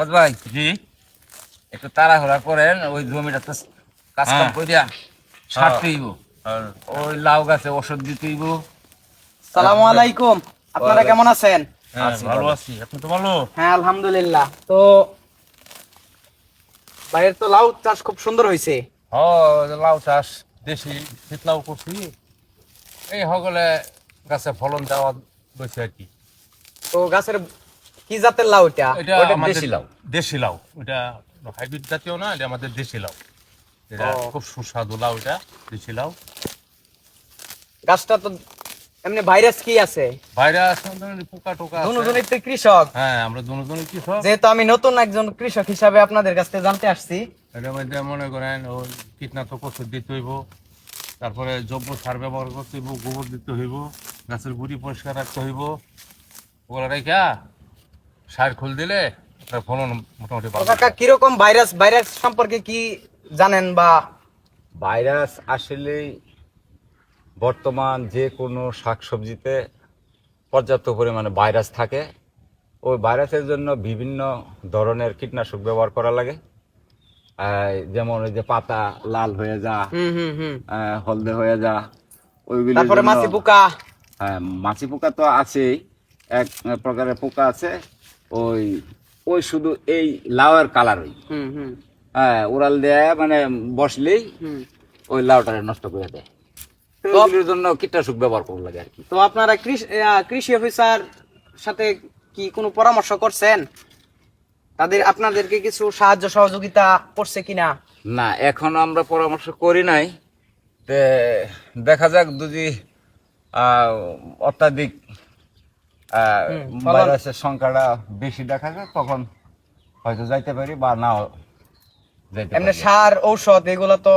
ফত ভাই। জি। একটু তাড়াহুড়া করেন ওই জমিটা তো কাজ কাম হ্যাঁ। করিয়া সারতে হইব ওই লাউ গাছে ওষুধ দিতে হইব সালামু আলাইকুম। আপনারা কেমন আছেন? হ্যাঁ, ভালো। আছি। আপনি তো ভালো? হ্যাঁ আলহামদুলিল্লাহ। তো বাইরের তো লাউ চাষ খুব সুন্দর হয়েছে হ লাউ চাষ দেশি শীতলাও করছি। এই সকলে গাছে ফলন দেওয়া বসে আর কি। তো গাছের কি জাতের লাউ এটা? এটা ওটা দেশি লাউ। দেশি লাউ। এটা হাইব্রিড জাতীয় না এটা আমাদের দেশি লাউ। এটা খুব সুস্বাদু লাউ এটা দেশি লাউ। গাছটা তো এমনি ভাইরাস কি আছে? ভাইরাস পোকা টোকা আছে। দুজনের তো কৃষক। হ্যাঁ আমরা দুজনে কি সব যেহেতু আমি নতুন একজন কৃষক হিসাবে আপনাদের কাছ থেকে জানতে আসছি। এটার মধ্যে মনে করেন ওই কীটনাশক ওষুধ দিতে হইব তারপরে জৈব সার ব্যবহার করতে হইব গোবর দিতে হইব গাছের গুড়ি পরিষ্কার রাখতে হইব। ওগুলো রেখা সার খুল দিলে ফলন মোটামুটি কাকা কীরকম ভাইরাস ভাইরাস সম্পর্কে কি জানেন বা? ভাইরাস আসলেই বর্তমান যে কোনো শাকসবজিতে পর্যাপ্ত পরিমাণে ভাইরাস থাকে। ওই ভাইরাসের জন্য বিভিন্ন ধরনের কীটনাশক ব্যবহার করা লাগে। যেমন ওই যে পাতা লাল হয়ে যা হুম হুম হুম। হলদে হয়ে যা ওইগুলো তারপরে মাছি পোকা। হ্যাঁ মাছি পোকা তো আছেই। এক প্রকারের পোকা আছে। ওই ওই শুধু এই লাউয়ের কালার ওই হুম হুম। হ্যাঁ উড়াল দেয়া মানে বসলেই ওই লাউটারে নষ্ট করে দেয়। তো তো- জন্য কীটনাশক ব্যবহার করা লাগে আর কি। তো আপনারা কৃষি কৃষি অফিসার সাথে কি কোনো পরামর্শ করছেন? তাদের আপনাদেরকে কিছু সাহায্য সহযোগিতা করছে কিনা? না এখনও আমরা পরামর্শ করি নাই। তে দেখা যাক যদি অত্যাধিক ভাইরাসের সংখ্যাটা বেশি দেখা যায় তখন হয়তো যাইতে পারি বা নাও যাইতে এমনি সার ঔষধ এগুলো তো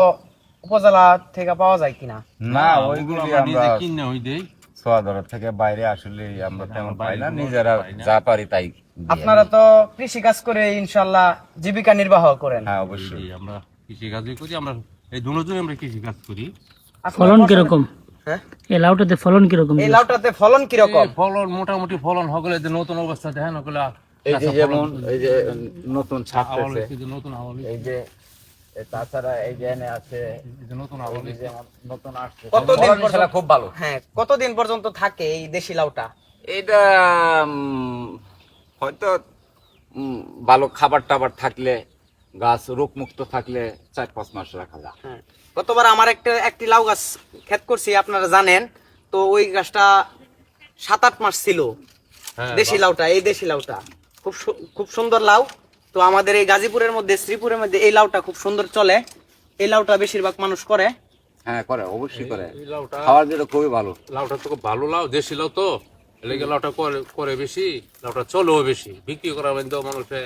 উপজেলা থেকে পাওয়া যায় কিনা? না ওইগুলো আমরা কিনে হই দেই। সোয়াদর থেকে বাইরে আসলে আমরা তেমন পাই না নিজেরা যা পারি তাই আপনারা তো কৃষি কাজ করে ইনশাল্লাহ জীবিকা নির্বাহ করেন। হ্যাঁ অবশ্যই। আমরা কৃষি কাজই করি আমরা এই দুজনে আমরা কৃষি কাজ করি ফলন কীরকম? এই লাউটাতে ফলন কীরকম এই লাউটাতে ফলন কীরকম? ফলন মোটামুটি ফলন হগলে যে নতুন অবস্থা দেখেন ওগুলো এই যে যেমন এই যে নতুন নতুন আওয়াল এই যে তাছাড়া এই যে এনে আছে এই যে নতুন আওয়াল এই যে নতুন আসছে। কতদিন পর্যন্ত- খুব ভালো। হ্যাঁ কতদিন পর্যন্ত থাকে এই দেশি লাউটা? এটা উম, হয়তো উম, ভালো খাবার টাবার থাকলে গাছ রোগ মুক্ত থাকলে চার পাঁচ মাস রাখা যায়। হ্যাঁ। গতবার আমার একটা একটি লাউ গাছ ক্ষেত করছি আপনারা জানেন। তো ওই গাছটা সাত আট মাস ছিল। হ্যাঁ, দেশি লাউটা এই দেশি লাউটা। খুব খুব সুন্দর লাউ। তো আমাদের এই গাজীপুরের মধ্যে শ্রীপুরের মধ্যে এই লাউটা খুব সুন্দর চলে। এই লাউটা বেশিরভাগ মানুষ করে। হ্যাঁ করে অবশ্যই করে। খাওয়ার জন্য খুবই ভালো। লাউটা তো খুব ভালো লাউ দেশি লাউ তো। এলাকা লাউটা করে করে বেশি লাউটা চলেও বেশি। বিক্রি করার মধ্যেও মানুষে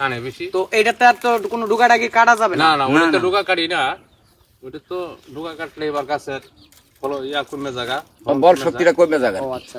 টানে বেশি। তো এইটাতে আর তো কোনো ডুগাডাগি কাটা যাবে না? না না ওটা তো ডুগা কাটি না। ওটা তো ডুগা কাটলে এবার গাছের ফল ইয়া কমে জায়গা। বল শক্তিটা কমে জায়গা। ও আচ্ছা।